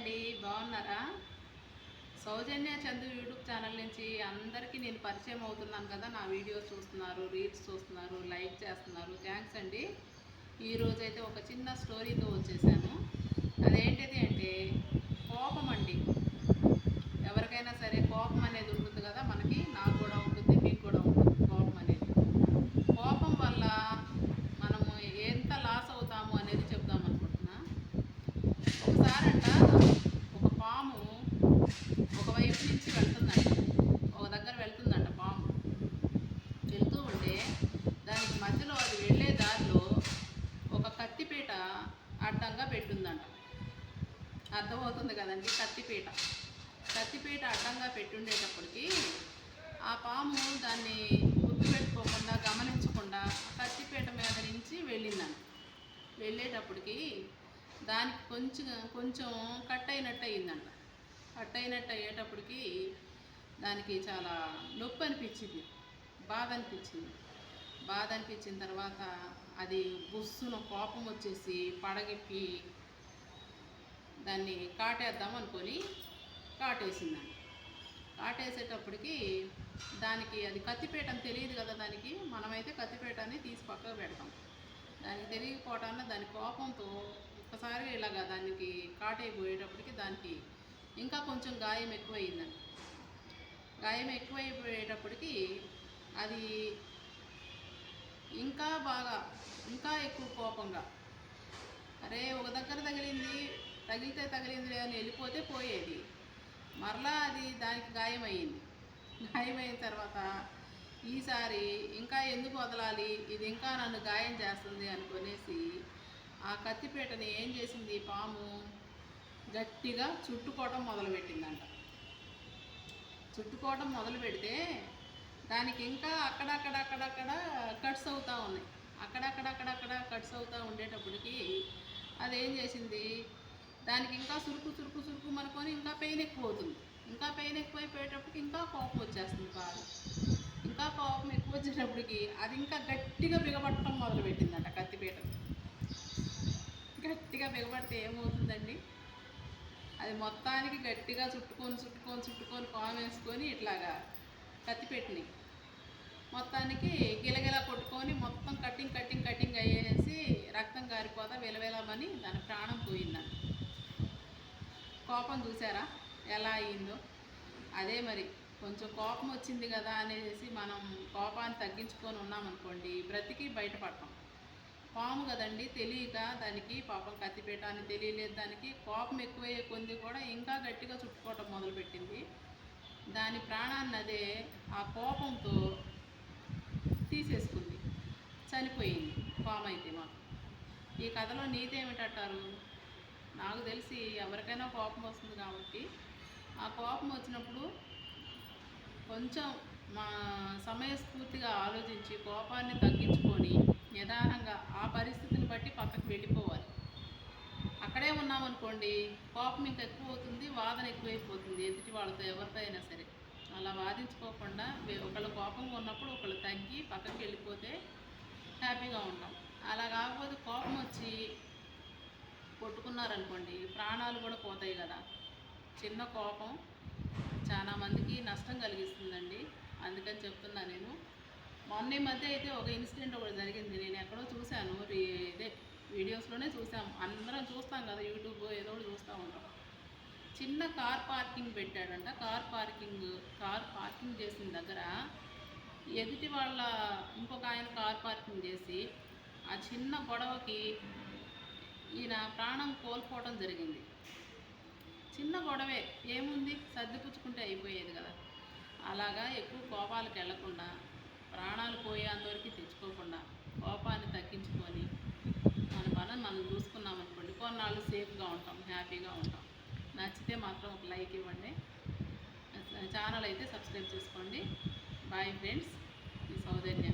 అండి బాగున్నారా? సౌజన్య Chandu YouTube channel నుంచి అందరికీ నేను పరిచయం అవుతున్నాను కదా నా వీడియోస్ చూస్తున్నారు రీల్స్ చూస్తున్నారు లైక్ చేస్తున్నారు. థ్యాంక్స్ అండి. ఈరోజు అయితే ఒక చిన్న స్టోరీతో వచ్చేసాను. అదేంటిది అంటే కోపం అండి. ఎవరికైనా సరే కోపం అనేది ఉంటుంది కదా మనకి నాకు కూడా ఉంటుంది మీకు కూడా ఉంటుంది కోపం అనేది కోపం వల్ల మనము ఎంత లాస్ అవుతాము అనేది చెప్దాం అనుకుంటున్నా ఒకసారంట ఒక పాము ఒక వైపు నుంచి వెళ్తుందంట. ఒక దగ్గర వెళ్తుందంట పాము. వెళ్తూ ఉంటే దానికి మధ్యలో అది వెళ్ళే దారిలో ఒక కత్తిపీట అడ్డంగా పెట్టుందంట. అర్థమవుతుంది కదండి కత్తిపీట. కత్తిపీట అడ్డంగా పెట్టుండేటప్పటికి ఆ పాము దాన్ని గుర్తుపెట్టుకోకుండా గమనించకుండా కత్తిపీట మీద నుంచి వెళ్ళిందంట. వెళ్ళేటప్పటికి దానికి కొంచెం కొంచెం కట్ అయినట్టు అయిందంట కట్ అయినట్టు అయ్యేటప్పటికి దానికి చాలా నొప్పి అనిపించింది. బాధ అనిపించింది. బాధ అనిపించిన తర్వాత అది బుస్సున కోపం వచ్చేసి పడగెప్పి దాన్ని కాటేద్దాం అనుకొని కాటేసిందండి కాటేసేటప్పటికి దానికి అది కత్తిపేటం అని తెలియదు కదా దానికి మనమైతే కత్తిపేట అని తీసి పక్కకు పెడతాం. దానికి తెలియకపోవటాన దాని కోపంతో ఒక్కసారి ఇలాగా దానికి కాటైపోయేటప్పటికి దానికి ఇంకా కొంచెం గాయం ఎక్కువైందండి. గాయం ఎక్కువైపోయేటప్పటికి అది ఇంకా బాగా ఇంకా ఎక్కువ కోపంగా అరే ఒక దగ్గర తగిలింది తగిలితే తగిలింది అని వెళ్ళిపోతే పోయేది. మరలా అది దానికి గాయమైంది. గాయమైన తర్వాత ఈసారి ఇంకా ఎందుకు వదలాలి ఇది ఇంకా నన్ను గాయం చేస్తుంది అనుకునేసి ఆ కత్తిపీటని ఏం చేసింది? పాము గట్టిగా చుట్టుకోవటం మొదలుపెట్టిందంట. చుట్టుకోవటం మొదలు పెడితే దానికి ఇంకా అక్కడక్కడక్కడక్కడ కట్స్ అవుతూ ఉన్నాయి. అక్కడక్కడక్కడక్కడ కట్స్ అవుతూ ఉండేటప్పటికి అది ఏం చేసింది? దానికి ఇంకా సురుకు సురుకు సురుకు మనకొని ఇంకా పెయిన్ ఎక్కువ అవుతుంది ఇంకా పెయిన్ ఎక్కువైపోయేటప్పటికి ఇంకా కోపం వచ్చేస్తుంది బాగా ఇంకా కోపం ఎక్కువ వచ్చేటప్పటికి అది ఇంకా గట్టిగా బిగపట్టడం మొదలుపెట్టిందంట కత్తిపీట. గట్టిగా నిలబడితే ఏమవుతుందండి? అది మొత్తానికి గట్టిగా చుట్టుకొని చుట్టుకొని చుట్టుకొని పాము వేసుకొని ఇట్లాగా కత్తిపెట్టినాయి మొత్తానికి గిలగిల కొట్టుకొని మొత్తం కటింగ్ కటింగ్ కటింగ్ అయ్యేసి రక్తం కారిపోతా విలవిలమని దాని ప్రాణం పోయిందంట. కోపం చూసారా? ఎలా అయ్యిందో అదే మరి కొంచెం కోపం వచ్చింది కదా అనేసి మనం కోపాన్ని తగ్గించుకొని ఉన్నామనుకోండి బ్రతికి బయటపడతాం. పాము కదండి తెలియక దానికి పాపం కత్తిపేట అని తెలియలేదు దానికి. కోపం ఎక్కువయ్యే కొంది కూడా ఇంకా గట్టిగా చుట్టుకోవటం మొదలుపెట్టింది. దాని ప్రాణాన్ని అదే ఆ కోపంతో తీసేసుకుంది. చనిపోయింది. పాము అయితే మాకు ఈ కథలో నీతి ఏమిటంటారు? నాకు తెలిసి ఎవరికైనా కోపం వస్తుంది కాబట్టి. ఆ కోపం వచ్చినప్పుడు కొంచెం మా సమయస్ఫూర్తిగా ఆలోచించి కోపాన్ని తగ్గించుకొని నిదానంగా ఆ పరిస్థితిని బట్టి పక్కకు వెళ్ళిపోవాలి. అక్కడే ఉన్నామనుకోండి కోపం ఇంకా ఎక్కువ అవుతుంది వాదన ఎక్కువైపోతుంది ఎదుటి వాళ్ళతో ఎవరితో అయినా సరే. అలా వాదించుకోకుండా వే- ఒకళ్ళ కోపంగా ఉన్నప్పుడు ఒకళ్ళు తగ్గి పక్కకి వెళ్ళిపోతే హ్యాపీగా ఉంటాం. అలా కాకపోతే కోపం వచ్చి కొట్టుకున్నారనుకోండి ప్రాణాలు కూడా పోతాయి కదా. చిన్న కోపం చాలా మందికి నష్టం కలిగిస్తుందండి. అందుకని చెప్తున్నా నేను. మొన్న ఈ మధ్య అయితే ఒక ఇన్సిడెంట్ ఒకటి జరిగింది. నేను ఎక్కడో చూశాను. రీ- ఇదే వీడియోస్లోనే చూసాం అందరం చూస్తాం కదా యూట్యూబ్ ఏదో ఒకటి చూస్తూ ఉంటాం. చిన్న కార్ పార్కింగ్ పెట్టాడంట. కార్ పార్కింగ్ కార్ పార్కింగ్ చేసిన దగ్గర ఎదుటి వాళ్ళ ఇంకొక ఆయన కార్ పార్కింగ్ చేసి ఆ చిన్న గొడవకి ఈయన ప్రాణం కోల్పోవడం జరిగింది. చిన్న గొడవే. ఏముంది? సర్దిపుచ్చుకుంటే అయిపోయేది కదా. అలాగా ఎక్కువ కోపాలకు వెళ్ళకుండా పోయేంతవరకు తెచ్చుకోకుండా కోపాన్ని తగ్గించుకొని మన పనులు మనం చూసుకున్నాం అనుకోండి కొన్నాళ్ళు సేఫ్గా ఉంటాం హ్యాపీగా ఉంటాం. నచ్చితే మాత్రం ఒక లైక్ ఇవ్వండి. ఛానల్ అయితే సబ్స్క్రైబ్ చేసుకోండి. Bye friends. ఈ సౌజన్య.